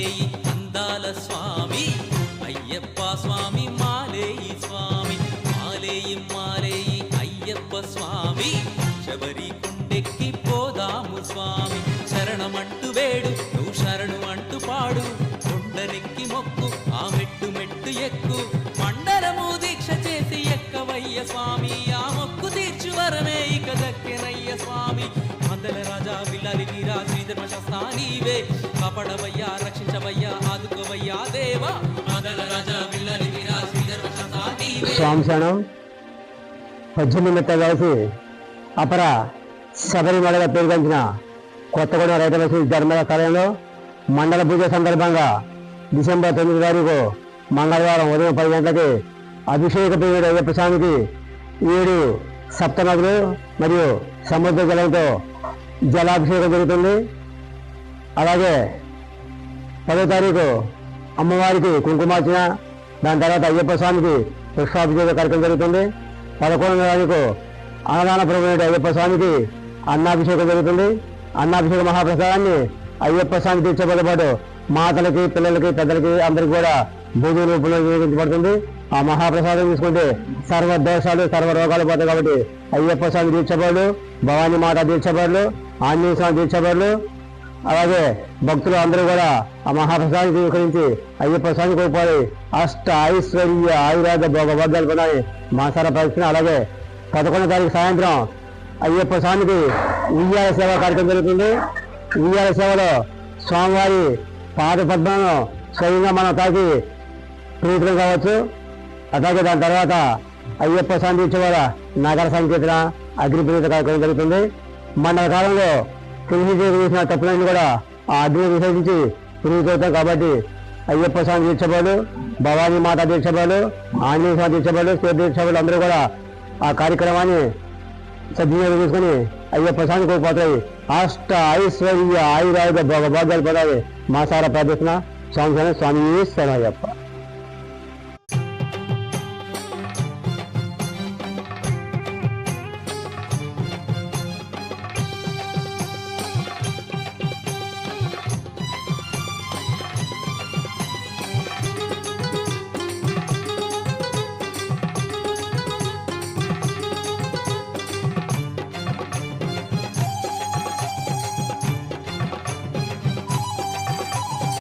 మాలేయి అందాల స్వామి. అయ్యప్ప స్వామి మాలేయి స్వామి. మాలేయి మాలేయి అయ్యప్ప స్వామి. శబరి కొండెక్కి పోదాము స్వామి. శరణమంటూ వేడు నువ్వు శరణు అంటూ పాడు. కొండనెక్కి మొక్కు ఆ మెట్టు మెట్టు ఎక్కు. మండలము దీక్ష చేసి ఎక్కవయ్య స్వామి. ఆ మొక్కు తీర్చు వరమే ఇక దక్కెనయ్య స్వామి. మందల రాజా పిల్లలికి రాజు శ్రీధర్మ నీవే కాపాడవయ్యా రక్షించవయ్యా ఆదుకోవయ్యా దేవా. మందల రాజా విల్లాలి పద్దెనిమిది కలిసి అపర శబరిమలగా పేరుగంచిన కొత్తగూడెం రైతుల శ్రీ ధర్మల కార్యంలో మండల పూజ సందర్భంగా డిసెంబర్ తొమ్మిది తారీఖు మంగళవారం ఉదయం పది గంటలకి అభిషేక ప్రియుడు అయ్యప్ప స్వామికి ఏడు సప్తనదులు మరియు సముద్ర జలంతో జలాభిషేకం జరుగుతుంది. అలాగే పదో తారీఖు అమ్మవారికి కుంకుమార్చన దాని తర్వాత అయ్యప్ప స్వామికి పుష్పాభిషేక కార్యక్రమం జరుగుతుంది. పదకొండవ తారీఖు అన్నదాన ప్రభుత్వ అయ్యప్ప స్వామికి అన్నాభిషేకం జరుగుతుంది. అన్నాభిషేక మహాప్రసాదాన్ని అయ్యప్ప స్వామి తీర్చబోతో పాటు మాతలకి పిల్లలకి పెద్దలకి అందరికి కూడా భూమి రూపంలో వినియోగించబడుతుంది ఆ మహాప్రసాదం తీసుకుంటే సర్వ దోషాలు సర్వ రోగాలు పోతాయి కాబట్టి అయ్యప్ప స్వామి తీర్చబడు భవానీ మాత తీర్చబడులు ఆంజనేయ స్వామి తీర్చబడులు అలాగే భక్తులు అందరూ కూడా ఆ మహాప్రసాదం స్వీకరించి అయ్యప్ప స్వామి కోపాలి అష్ట ఐశ్వర్య ఆయుర్వేద భోగభాగ్యాలు ఉన్నాయి మాసార ప్రదక్షిణ అలాగే పదకొండో తారీఖు సాయంత్రం అయ్యప్ప స్వామికి ఉయ్యాల సేవ కార్యక్రమం జరుగుతుంది. ఉయ్యాల సేవలో స్వామివారి పాద పద్మాలను స్వయంగా మనం తాకి ప్రీతం కావచ్చు. అలాగే దాని తర్వాత అయ్యప్ప స్వామి ఇచ్చేవాడ నగర సంకీర్తన అగ్నిప్రీత కార్యక్రమం జరుగుతుంది. మండల కాలంలో తులసి చేసిన తప్పులన్నీ కూడా ఆ అగ్ని విసర్జించి తిరుగుతాం కాబట్టి అయ్యప్ప స్వామి తీర్చబడు భవానీ మాత తీర్చబడు ఆంజనేయ స్వామి తీర్చబడు శివ తీర్చబడు అందరూ కూడా ఆ కార్యక్రమాన్ని సద్వినియోగం చేసుకుని అయ్యప్ప స్వామి కోల్పోతాయి అష్ట ఐశ్వర్య ఆయురాయుధ భోగభాగ్యాలు పడాలి మా మాసార ప్రార్థన స్వామి స్వామి శరణయ్యప్ప